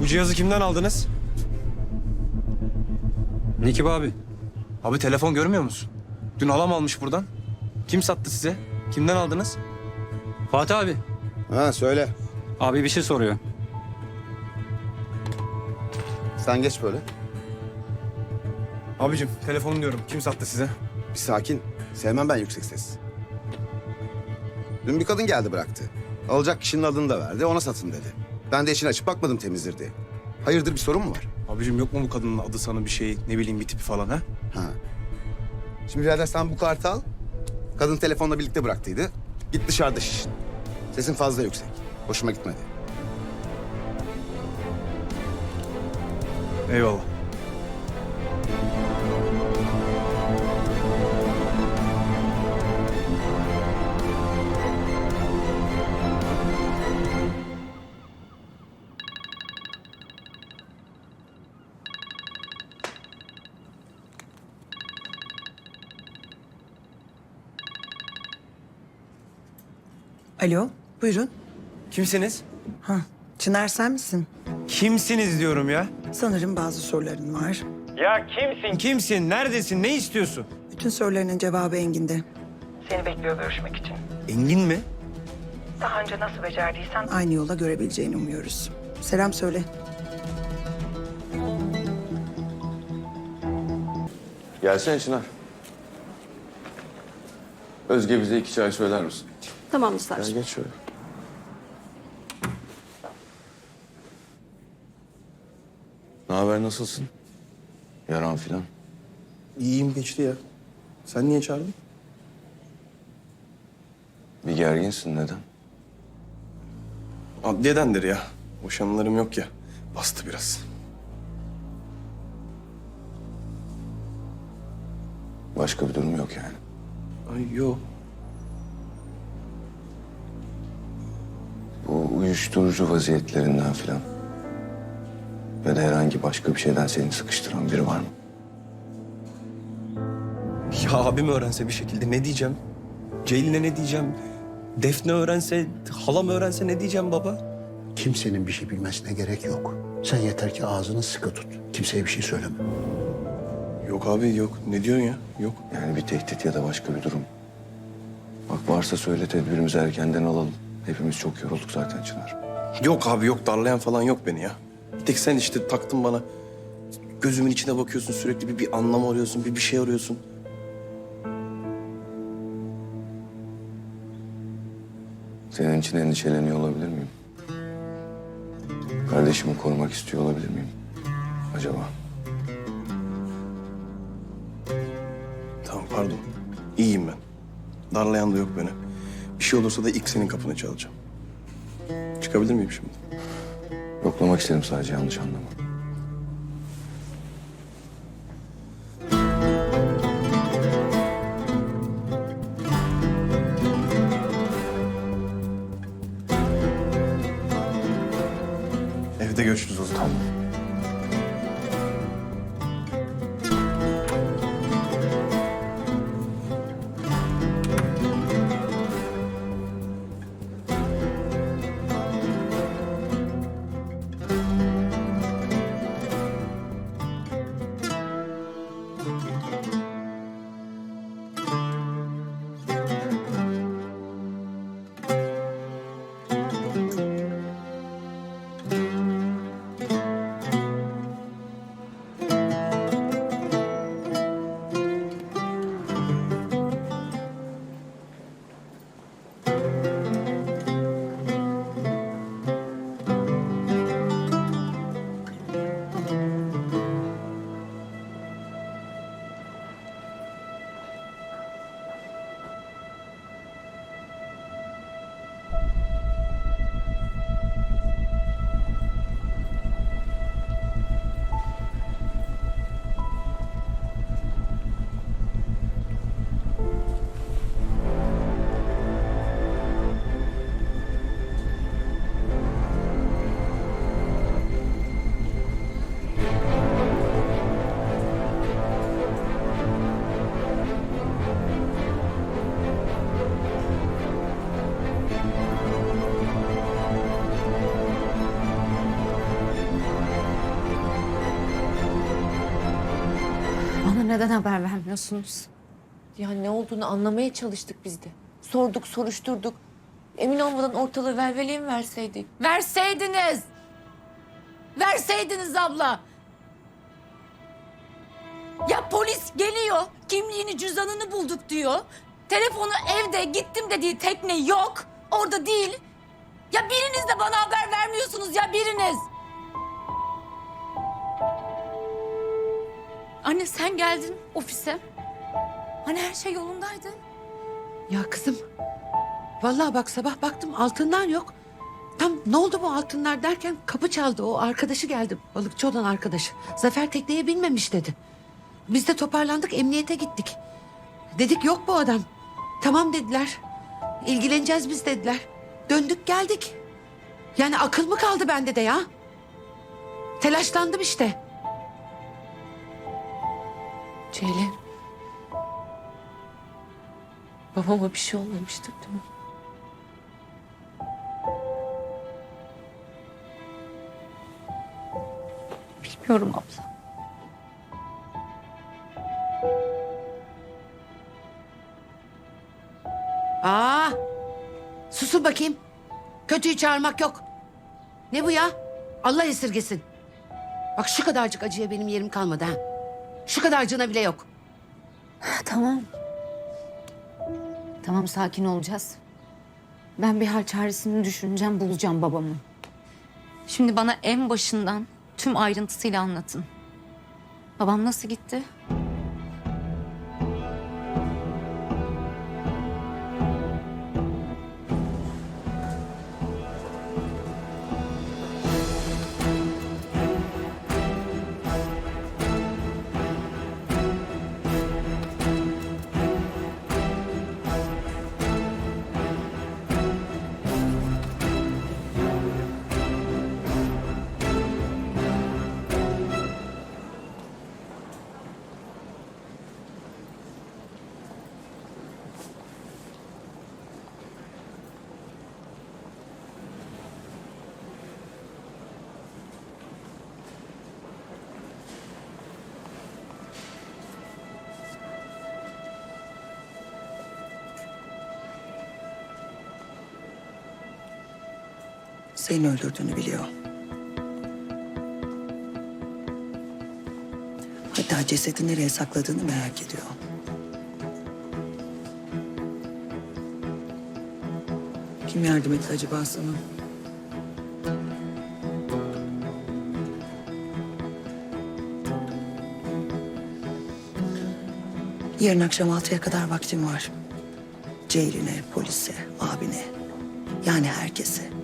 Bu cihazı kimden aldınız? Nekip abi. Abi telefon görmüyor musun? Dün halam almış buradan. Kim sattı size? Kimden aldınız? Fatih abi. Ha söyle. Abi bir şey soruyor. Sen geç böyle. Abicim telefonu diyorum. Kim sattı size? Bir sakin. Sevmem ben yüksek ses. Dün bir kadın geldi bıraktı. Alacak kişinin adını da verdi. Ona satın dedi. Ben de işini açıp bakmadım temizdir diye. Hayırdır bir sorun mu var? Abicim yok mu bu kadının adı sana bir şey, ne bileyim bir tipi falan ha? Ha. Şimdi birader sen bu kartı al. Kadın telefonla birlikte bıraktıydı. Git dışarıda şişin. Sesin fazla yüksek. Hoşuma gitmedi. Eyvallah. Alo, buyurun. Kimsiniz? Ha, Çınar sen misin? Kimsiniz diyorum ya. Sanırım bazı soruların var. Ya kimsin? Kimsin? Neredesin? Ne istiyorsun? Bütün sorularının cevabı Engin'de. Seni bekliyor görüşmek için. Engin mi? Daha önce nasıl becerdiysen aynı yola görebileceğini umuyoruz. Selam söyle. Gelsene Çınar. Özge bize iki çay söyler misin? Tamam Mustafa. Gel geç şöyle. Ne haber nasılsın? Yaran filan. İyiyim geçti ya. Sen niye çağırdın? Bir gerginsin neden? Adliyedendir ya. Boşanmalarım yok ya. Bastı biraz. Başka bir durum yok yani. Ay yok. Uyuşturucu vaziyetlerinden filan. Ya da herhangi başka bir şeyden seni sıkıştıran biri var mı? Ya abim öğrense bir şekilde ne diyeceğim? Ceylin'e ne diyeceğim? Defne öğrense, halam öğrense ne diyeceğim baba? Kimsenin bir şey bilmesine gerek yok. Sen yeter ki ağzını sıkı tut. Kimseye bir şey söyleme. Yok abi yok. Ne diyorsun ya? Yok. Yani bir tehdit ya da başka bir durum. Bak varsa söyle tedbirimizi erkenden alalım. Hepimiz çok yorulduk zaten Çınar. Yok abi yok. Darlayan falan yok beni ya. Bir tek sen işte taktın bana. Gözümün içine bakıyorsun sürekli bir, bir anlam arıyorsun, bir bir şey arıyorsun. Senin için endişeleniyor olabilir miyim? Kardeşimi korumak istiyor olabilir miyim? Acaba? Tamam pardon. İyiyim ben. Darlayan da yok beni. Şey olursa da ilk senin kapını çalacağım. Çıkabilir miyim şimdi? Yoklamak istedim sadece yanlış anlama. Neden haber vermiyorsunuz? Ya ne olduğunu anlamaya çalıştık biz de. Sorduk, soruşturduk. Emin olmadan ortalığı velveleye mi verseydik? Verseydiniz. Verseydiniz abla. Ya polis geliyor. Kimliğini cüzdanını bulduk diyor. Telefonu evde gittim dediği tekne yok. Orada değil. Ya biriniz de bana haber vermiyorsunuz ya biriniz. Anne sen geldin ofise. Hani her şey yolundaydı. Ya kızım. Vallahi bak sabah baktım altınlar yok. Tam ne oldu bu altınlar derken kapı çaldı. O arkadaşı geldi. Balıkçı olan arkadaşı. Zafer tekneye binmemiş dedi. Biz de toparlandık emniyete gittik. Dedik yok bu adam. Tamam dediler. İlgileneceğiz biz dediler. Döndük geldik. Yani akıl mı kaldı bende de ya? Telaşlandım işte. Ceylin. Babama bir şey olmamıştır değil mi? Bilmiyorum abla. Aa! Susun bakayım. Kötüyü çağırmak yok. Ne bu ya? Allah esirgesin. Bak şu kadarcık acıya benim yerim kalmadı ha. Şu kadarcığına bile yok. Tamam. Tamam sakin olacağız. Ben bir hal çaresini düşüneceğim, bulacağım babamı. Şimdi bana en başından tüm ayrıntısıyla anlatın. Babam nasıl gitti? Seni öldürdüğünü biliyor. Hatta cesedi nereye sakladığını merak ediyor. Kim yardım etti acaba sana? Yarın akşam altıya kadar vaktim var. Ceylin'e, polise, abine, yani herkese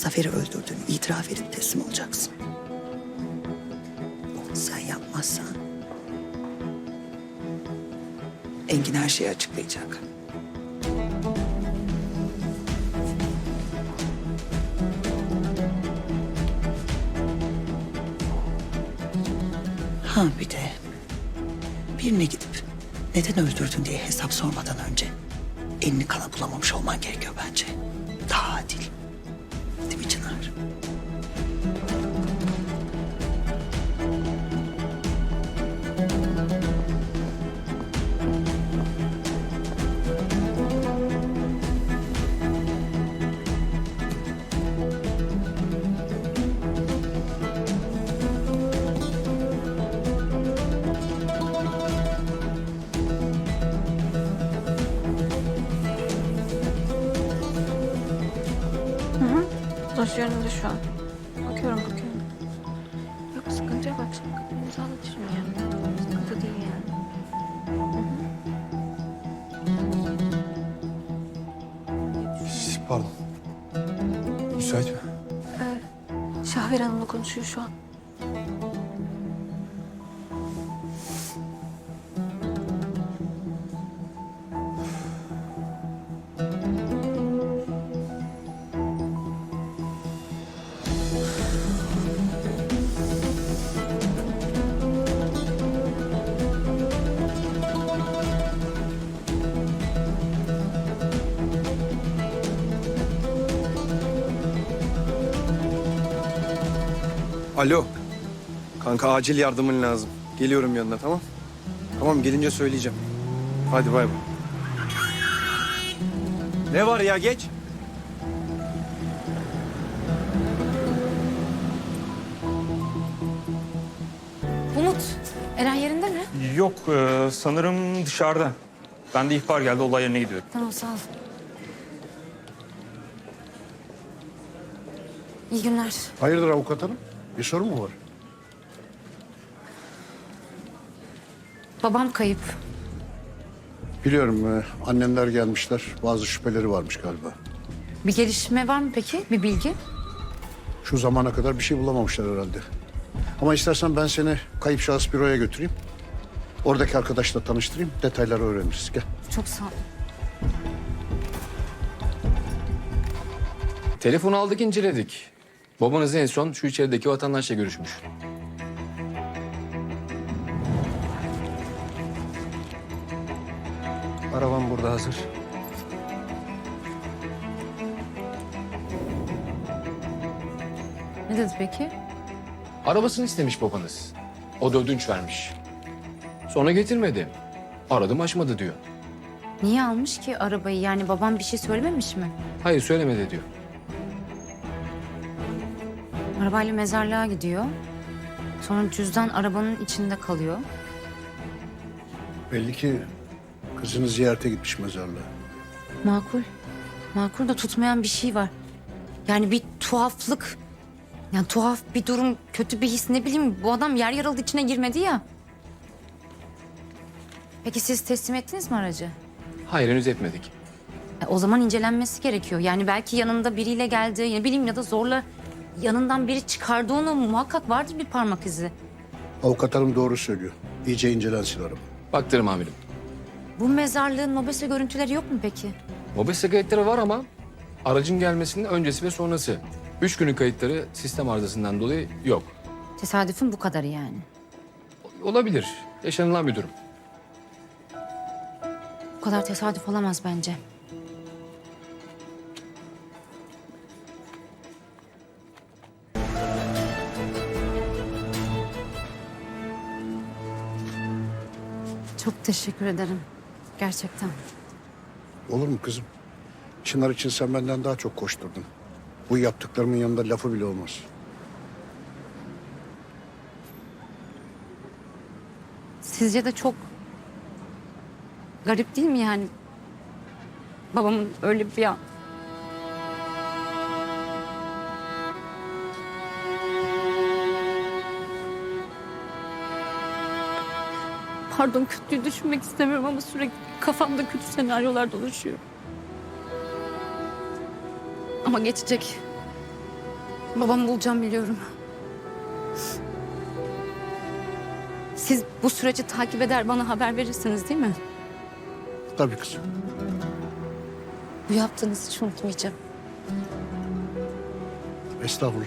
Zafer'i öldürdüğünü itiraf edip teslim olacaksın. Sen yapmazsan Engin her şeyi açıklayacak. Ha bir de birine gidip neden öldürdün diye hesap sormadan önce elini kana bulamamış olman gerekiyor bence. Daha adil. Çınar? Şu an. Bakıyorum bakıyorum. Yok sıkıntı yok akşam kapımızı anlatırım ya. Sıkıntı değil yani. Pardon. Müsait mi? Şahver Hanım'la konuşuyor şu an. Alo. Kanka acil yardımın lazım. Geliyorum yanına tamam? Tamam gelince söyleyeceğim. Hadi bay bay. Ne var ya geç. Umut, Eren yerinde mi? Yok e, sanırım dışarıda. Ben de ihbar geldi olay yerine gidiyorum. Tamam sağ ol. İyi günler. Hayırdır avukat hanım? Bir sorun mu var? Babam kayıp. Biliyorum e, annemler gelmişler. Bazı şüpheleri varmış galiba. Bir gelişme var mı peki? Bir bilgi? Şu zamana kadar bir şey bulamamışlar herhalde. Ama istersen ben seni kayıp şahıs büroya götüreyim. Oradaki arkadaşla tanıştırayım. Detayları öğreniriz. Gel. Çok sağ ol. Telefonu aldık inceledik. Babanız en son şu içerideki vatandaşla görüşmüş. Arabam burada hazır. Ne dedi peki? Arabasını istemiş babanız. O da ödünç vermiş. Sonra getirmedi. Aradım açmadı diyor. Niye almış ki arabayı? Yani babam bir şey söylememiş mi? Hayır söylemedi diyor. Arabayla mezarlığa gidiyor. Sonra cüzdan arabanın içinde kalıyor. Belli ki kızını ziyarete gitmiş mezarlığa. Makul. Makul da tutmayan bir şey var. Yani bir tuhaflık. Yani tuhaf bir durum, kötü bir his ne bileyim. Bu adam yer yarıldı içine girmedi ya. Peki siz teslim ettiniz mi aracı? Hayır henüz etmedik. E, o zaman incelenmesi gerekiyor. Yani belki yanında biriyle geldi, ne bileyim ya da zorla yanından biri çıkardı onu. Muhakkak vardır bir parmak izi. Avukat hanım doğru söylüyor. İyice incelensin araba. Baktırım amirim. Bu mezarlığın mobese görüntüleri yok mu peki? Mobese kayıtları var ama aracın gelmesinin öncesi ve sonrası. Üç günün kayıtları sistem arızasından dolayı yok. Tesadüfün bu kadarı yani. Olabilir. Yaşanılan bir durum. Bu kadar tesadüf olamaz bence. Çok teşekkür ederim. Gerçekten. Olur mu kızım? Çınar için sen benden daha çok koşturdun. Bu yaptıklarımın yanında lafı bile olmaz. Sizce de çok garip değil mi yani? Babamın öyle bir an... Pardon kötüyü düşünmek istemiyorum ama sürekli kafamda kötü senaryolar dolaşıyor. Ama geçecek. Babamı bulacağım biliyorum. Siz bu süreci takip eder bana haber verirsiniz değil mi? Tabii kızım. Bu yaptığınızı hiç unutmayacağım. Estağfurullah.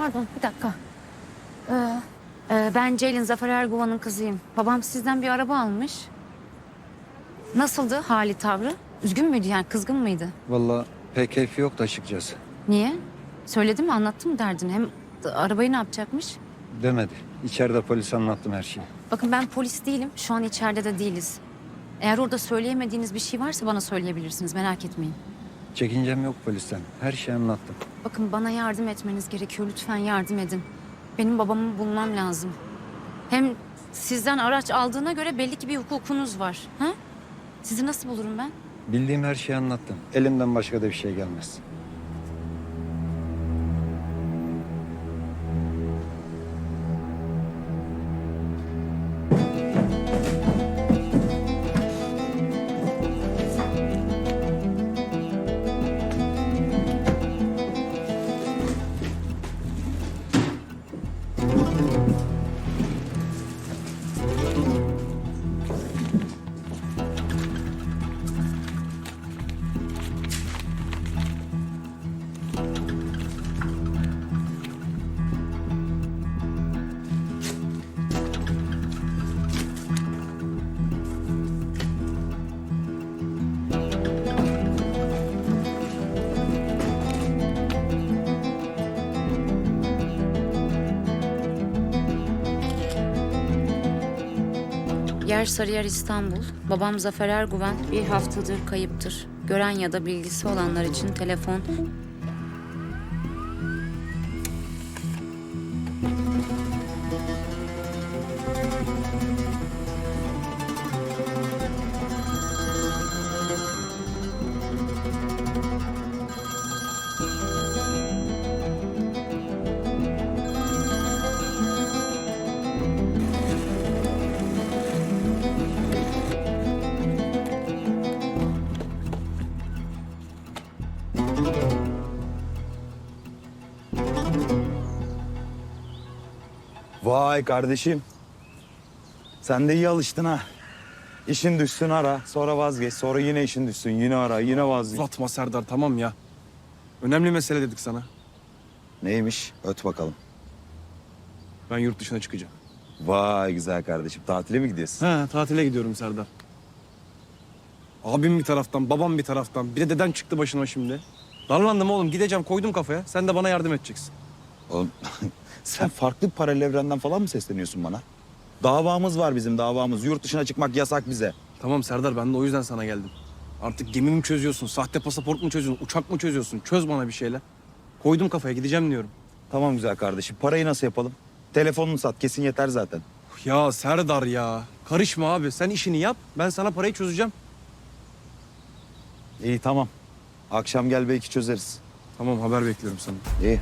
Pardon. Bir dakika. Ee, e, ben Ceylin Zafer Erguvan'ın kızıyım. Babam sizden bir araba almış. Nasıldı hali tavrı? Üzgün müydü yani kızgın mıydı? Vallahi pek keyfi yoktu açıkçası. Niye? Söyledi mi anlattı mı derdini? Hem arabayı ne yapacakmış? Demedi. İçeride polis anlattım her şeyi. Bakın ben polis değilim. Şu an içeride de değiliz. Eğer orada söyleyemediğiniz bir şey varsa bana söyleyebilirsiniz. Merak etmeyin. Çekincem yok polisten. Her şeyi anlattım. Bakın bana yardım etmeniz gerekiyor. Lütfen yardım edin. Benim babamı bulmam lazım. Hem sizden araç aldığına göre belli ki bir hukukunuz var. Ha? Sizi nasıl bulurum ben? Bildiğim her şeyi anlattım. Elimden başka da bir şey gelmez. Yer Sarıyer İstanbul. Babam Zafer Erguven bir haftadır kayıptır. Gören ya da bilgisi olanlar için telefon Vay kardeşim. Sen de iyi alıştın ha. İşin düşsün ara, sonra vazgeç, sonra yine işin düşsün, yine ara, yine vazgeç. Uzatma Serdar tamam ya. Önemli mesele dedik sana. Neymiş? Öt bakalım. Ben yurt dışına çıkacağım. Vay güzel kardeşim. Tatile mi gidiyorsun? He tatile gidiyorum Serdar. Abim bir taraftan, babam bir taraftan. Bir de deden çıktı başıma şimdi. Darlandım oğlum gideceğim koydum kafaya. Sen de bana yardım edeceksin. Oğlum sen farklı bir paralel evrenden falan mı sesleniyorsun bana? Davamız var bizim davamız. Yurt dışına çıkmak yasak bize. Tamam Serdar ben de o yüzden sana geldim. Artık gemi mi çözüyorsun, sahte pasaport mu çözüyorsun, uçak mı çözüyorsun? Çöz bana bir şeyler. Koydum kafaya gideceğim diyorum. Tamam güzel kardeşim. Parayı nasıl yapalım? Telefonunu sat kesin yeter zaten. Ya Serdar ya. Karışma abi. Sen işini yap. Ben sana parayı çözeceğim. İyi tamam. Akşam gel belki çözeriz. Tamam haber bekliyorum sana. İyi.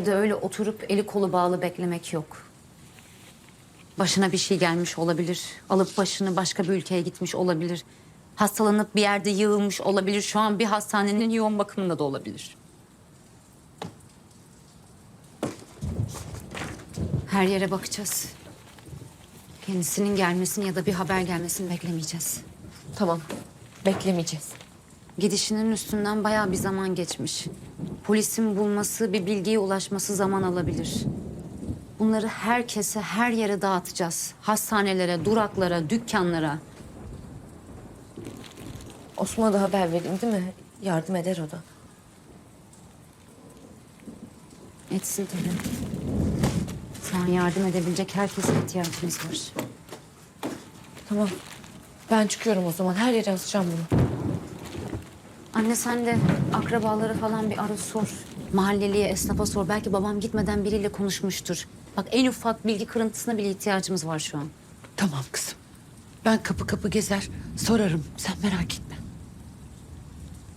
Evde öyle oturup eli kolu bağlı beklemek yok. Başına bir şey gelmiş olabilir. Alıp başını başka bir ülkeye gitmiş olabilir. Hastalanıp bir yerde yığılmış olabilir. Şu an bir hastanenin yoğun bakımında da olabilir. Her yere bakacağız. Kendisinin gelmesini ya da bir haber gelmesini beklemeyeceğiz. Tamam. Beklemeyeceğiz. Gidişinin üstünden bayağı bir zaman geçmiş. Polisin bulması, bir bilgiye ulaşması zaman alabilir. Bunları herkese, her yere dağıtacağız. Hastanelere, duraklara, dükkanlara. Osman'a da haber vereyim değil mi? Yardım eder o da. Etsin tabii. Şu an yardım edebilecek herkese ihtiyacımız var. Tamam. Ben çıkıyorum o zaman. Her yere asacağım bunu. Anne sen de akrabaları falan bir ara sor. Mahalleliye, esnafa sor. Belki babam gitmeden biriyle konuşmuştur. Bak en ufak bilgi kırıntısına bile ihtiyacımız var şu an. Tamam kızım. Ben kapı kapı gezer sorarım. Sen merak etme.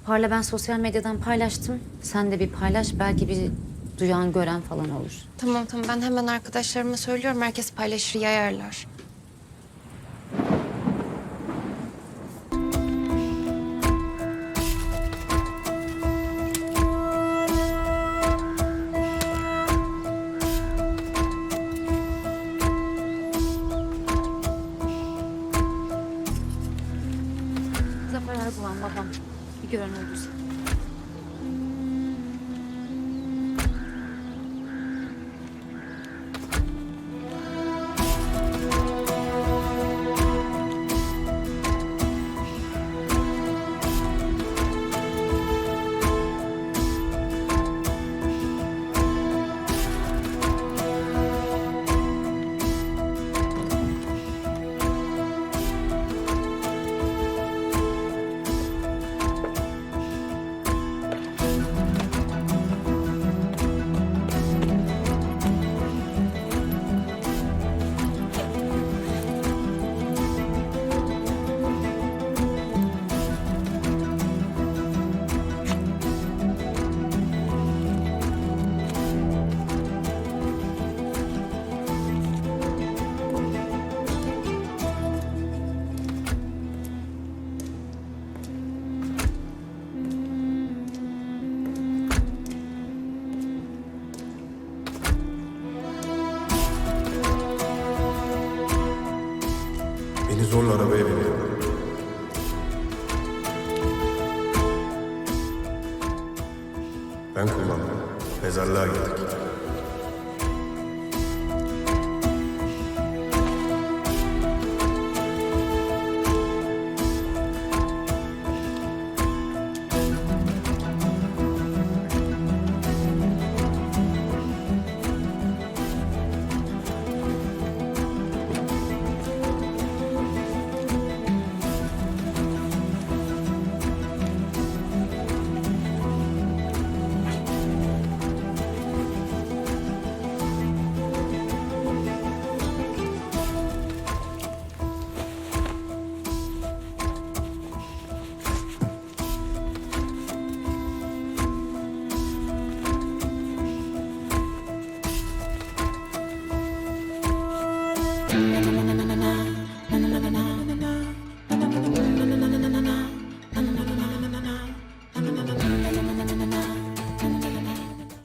Parla ben sosyal medyadan paylaştım. Sen de bir paylaş. Belki bir duyan gören falan olur. Tamam tamam ben hemen arkadaşlarıma söylüyorum. Herkes paylaşır yayarlar. Ben kullandım. Mezarlığa gittik.